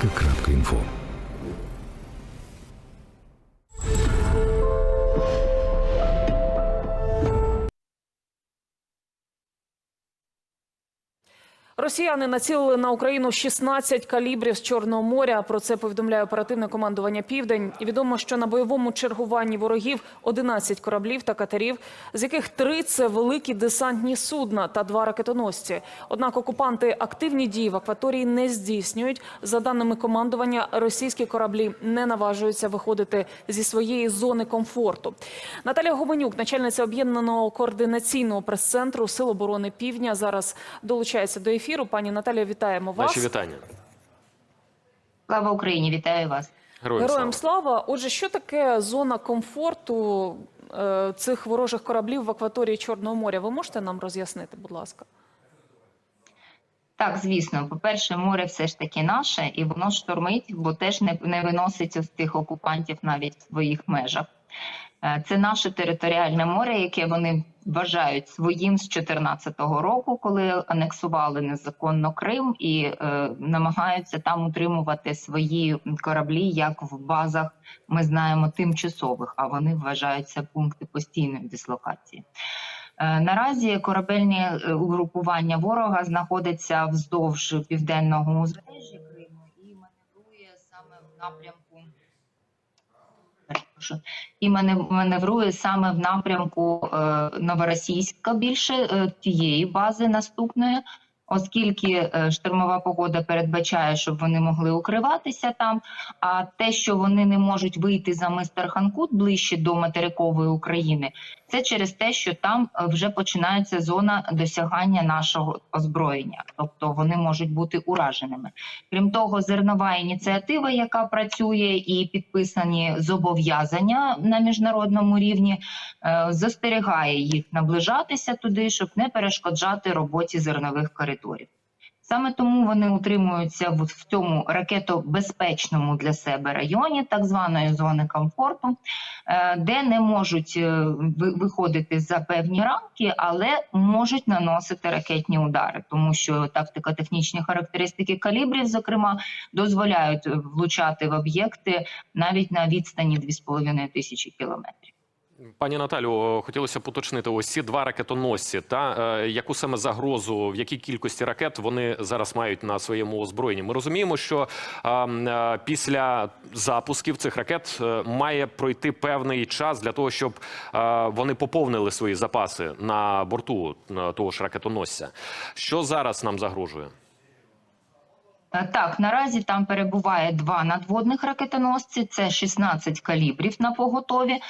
Krapke-Krapke-Info. Росіяни націлили на Україну 16 калібрів з Чорного моря. Про це повідомляє оперативне командування Південь. І відомо, що на бойовому чергуванні ворогів 11 кораблів та катерів, з яких три це великі десантні судна та два ракетоносці. Однак окупанти активні дії в акваторії не здійснюють. За даними командування, російські кораблі не наважуються виходити зі своєї зони комфорту. Наталія Гоменюк, начальниця об'єднаного координаційного прес-центру Сил оборони Півдня, зараз долучається до ефіру. Пані Наталія, вітаємо вас. Наші вітання. Слава Україні, вітаю вас. Героям, Героям слава. слава. Отже, що таке зона комфорту е, цих ворожих кораблів в акваторії Чорного моря? Ви можете нам роз'яснити, будь ласка? Так, звісно, по-перше, море все ж таки наше, і воно штормить, бо теж не, не виноситься з тих окупантів навіть в своїх межах. Е, Це наше територіальне море, яке вони вважають своїм з 2014 року, коли анексували незаконно Крим і е, намагаються там утримувати свої кораблі, як в базах ми знаємо тимчасових, а вони вважаються пункти постійної дислокації. Е, Наразі корабельні е, угрупування ворога знаходиться вздовж південного узбережжя Криму і маневрує саме в напрямку. Перепрошую. І манев- маневрує саме в напрямку е, Новоросійська більше е, тієї бази наступної, оскільки е, штормова погода передбачає, щоб вони могли укриватися там. А те, що вони не можуть вийти за мистер Ханкут ближче до материкової України, це через те, що там е, вже починається зона досягання нашого озброєння, тобто вони можуть бути ураженими. Крім того, зернова ініціатива, яка працює, і підписані зобов'язання на міжнародному рівні, е, застерігає їх наближатися туди, щоб не перешкоджати роботі зернових коридорів. Саме тому вони утримуються в в цьому ракетобезпечному для себе районі, так званої зони комфорту, е, де не можуть е, виходити за певні рамки, але можуть наносити ракетні удари, тому що тактико-технічні характеристики калібрів, зокрема, дозволяють е, влучати в об'єкти навіть на відстані 2,5 тисячі кілометрів. Пані Наталю, хотілося б уточнити ось ці два ракетоносці. Та е, яку саме загрозу, в якій кількості ракет вони зараз мають на своєму озброєнні? Ми розуміємо, що е, е, після запусків цих ракет е, має пройти певний час для того, щоб е, вони поповнили свої запаси на борту е, того ж ракетоносця. Що зараз нам загрожує? Е, Так, наразі там перебуває два надводних ракетоносці. Це 16 калібрів на поготові. Е,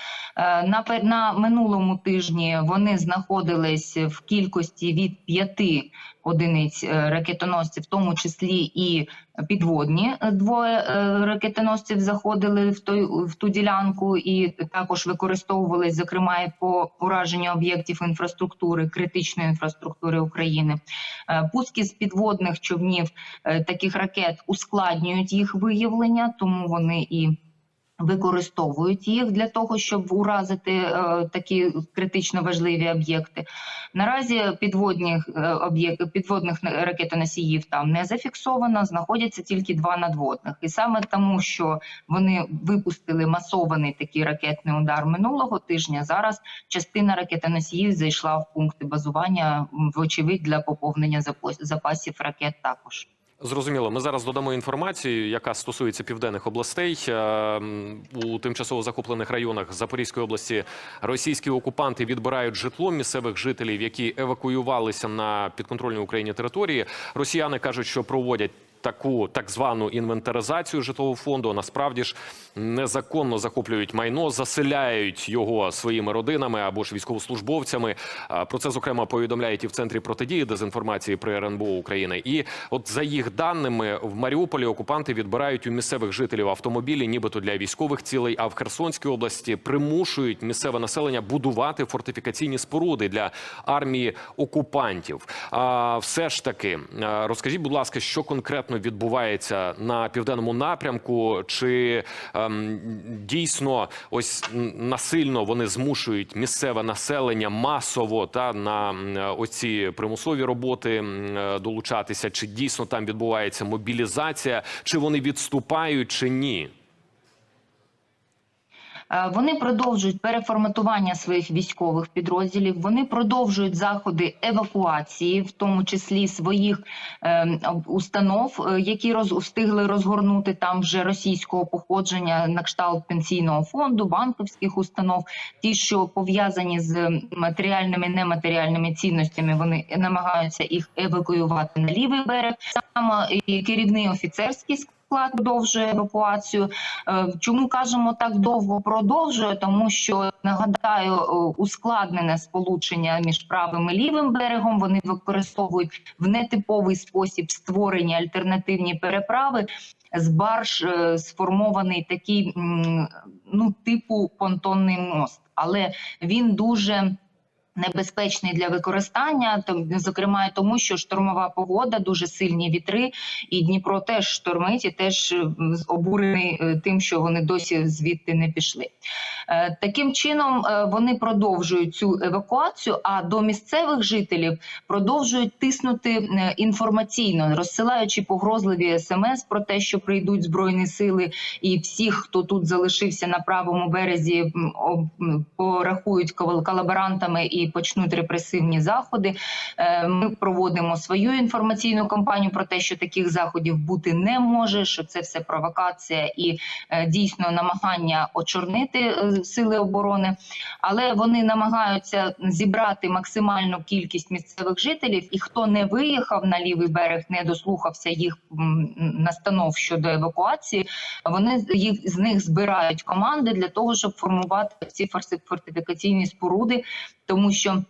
На, на минулому тижні вони знаходились в кількості від п'яти одиниць е, ракетоносців, в тому числі і підводні. Е, Двоє е, ракетоносців заходили в той в ту ділянку і також використовувались, зокрема, і по ураженню об'єктів інфраструктури, критичної інфраструктури України. Пуски з підводних човнів таких ракет ускладнюють їх виявлення, тому вони і використовують їх для того, щоб уразити е, такі критично важливі об'єкти. Наразі підводних е, об'єк- підводних ракетоносіїв там не зафіксовано, знаходяться тільки два надводних. І саме тому, що вони випустили масований такий ракетний удар минулого тижня. Зараз частина ракетоносіїв зайшла в пункти базування, вочевидь, для поповнення запас- запасів ракет також. Зрозуміло, ми зараз додамо інформацію, яка стосується південних областей Е, у тимчасово захоплених районах Запорізької області. Російські окупанти відбирають житло місцевих жителів, які евакуювалися на підконтрольній Україні території. Росіяни кажуть, що проводять. Таку так звану інвентаризацію житлового фонду насправді ж незаконно захоплюють майно, заселяють його своїми родинами або ж військовослужбовцями. Про це зокрема повідомляють і в центрі протидії дезінформації при РНБО України. І от за їх даними в Маріуполі окупанти відбирають у місцевих жителів автомобілі, нібито для військових цілей. А в Херсонській області примушують місцеве населення будувати фортифікаційні споруди для армії окупантів. А все ж таки, розкажіть, будь ласка, що конкретно конкретно відбувається на південному напрямку? Чи ем, дійсно ось насильно вони змушують місцеве населення масово та на оці примусові роботи долучатися? Чи дійсно там відбувається мобілізація? Чи вони відступають, чи ні? Е, Вони продовжують переформатування своїх військових підрозділів. Вони продовжують заходи евакуації, в тому числі своїх е, установ, е, які роз, встигли розгорнути там вже російського походження на кшталт пенсійного фонду, банківських установ. Ті, що пов'язані з матеріальними нематеріальними цінностями, вони намагаються їх евакуювати на лівий берег. Саме керівний офіцерський склад продовжує евакуацію. Е, Чому кажемо так довго продовжує? Тому що нагадаю, е, ускладнене сполучення між правим і лівим берегом. Вони використовують в нетиповий спосіб створені альтернативні переправи. З барж е, сформований такий ну типу понтонний мост, але він дуже небезпечний для використання, зокрема тому, що штормова погода, дуже сильні вітри, і Дніпро теж штормить, і теж обурений е, тим, що вони досі звідти не пішли. Е, Таким чином е, вони продовжують цю евакуацію. А до місцевих жителів продовжують тиснути е, інформаційно, розсилаючи погрозливі смс про те, що прийдуть збройні сили, і всіх, хто тут залишився на правому березі, порахують колаборантами і почнуть репресивні заходи. Ми проводимо свою інформаційну кампанію про те, що таких заходів бути не може, що це все провокація і дійсно намагання очорнити сили оборони, але вони намагаються зібрати максимальну кількість місцевих жителів, і хто не виїхав на лівий берег, не дослухався їх настанов щодо евакуації. Вони їх з них збирають команди для того, щоб формувати ці фортифікаційні споруди, тому що.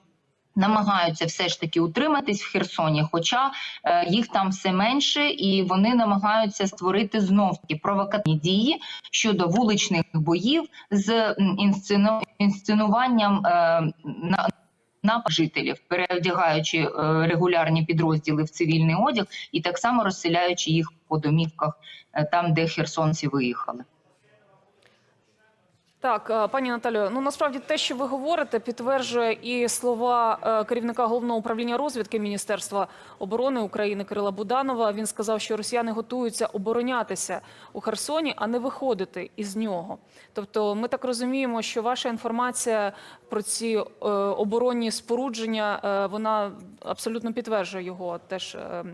Намагаються все ж таки утриматись в Херсоні, хоча е, їх там все менше, і вони намагаються створити знов таки провокативні дії щодо вуличних боїв з інсцену- інсценуванням е, на на жителів, переодягаючи е, регулярні підрозділи в цивільний одяг, і так само розселяючи їх по домівках е, там, де херсонці виїхали. Так, е, пані Наталію, ну насправді те, що ви говорите, підтверджує і слова е, керівника головного управління розвідки Міністерства оборони України Кирила Буданова. Він сказав, що росіяни готуються оборонятися у Херсоні, а не виходити із нього. Тобто, ми так розуміємо, що ваша інформація про ці е, оборонні спорудження е, вона абсолютно підтверджує його теж е,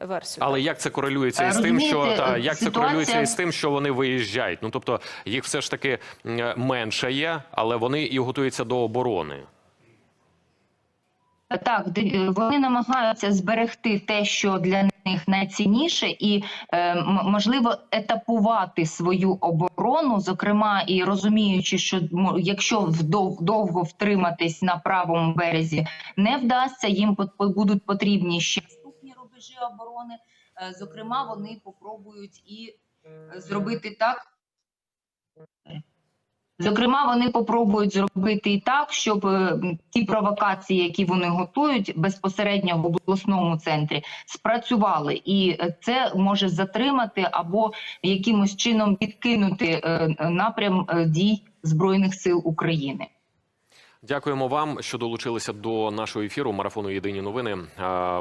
версію. Але як це корелюється із тим, що та як це корелюється із тим, що вони виїжджають? Ну тобто їх все ж таки менше є, але вони і готуються до оборони. Так, вони намагаються зберегти те, що для них найцінніше, і е, можливо етапувати свою оборону, зокрема, і розуміючи, що якщо вдов- довго втриматись на правому березі не вдасться, їм будуть потрібні ще наступні рубежі оборони. Е, Зокрема, вони попробують і е, зробити так. Зокрема, вони попробують зробити і так, щоб е, ті провокації, які вони готують безпосередньо в обласному центрі, спрацювали, і е, це може затримати або якимось чином відкинути е, напрям дій збройних сил України. Дякуємо вам, що долучилися до нашого ефіру. Марафону Єдині новини.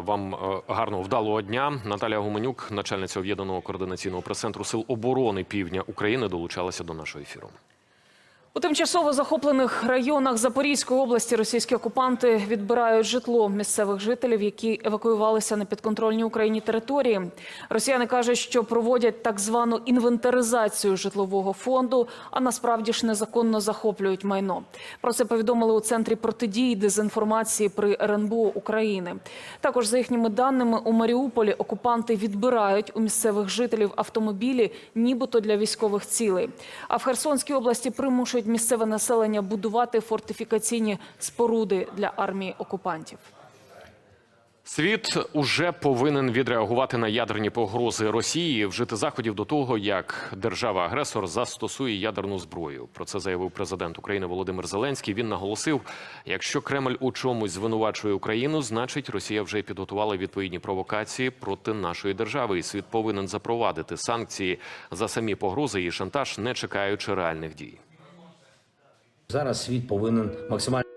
Вам гарного вдалого дня. Наталія Гуменюк, начальниця об'єднаного координаційного прес-центру сил оборони Півдня України, долучалася до нашого ефіру. У тимчасово захоплених районах Запорізької області російські окупанти відбирають житло місцевих жителів, які евакуювалися на підконтрольні Україні території. Росіяни кажуть, що проводять так звану інвентаризацію житлового фонду, а насправді ж незаконно захоплюють майно. Про це повідомили у центрі протидії дезінформації при РНБО України. Також за їхніми даними у Маріуполі окупанти відбирають у місцевих жителів автомобілі, нібито для військових цілей. А в Херсонській області примушують місцеве населення будувати фортифікаційні споруди для армії окупантів. Світ уже повинен відреагувати на ядерні погрози Росії, вжити заходів до того, як держава-агресор застосує ядерну зброю. Про це заявив президент України Володимир Зеленський. Він наголосив: якщо Кремль у чомусь звинувачує Україну, значить Росія вже підготувала відповідні провокації проти нашої держави, і світ повинен запровадити санкції за самі погрози і шантаж, не чекаючи реальних дій. Зараз світ повинен максимально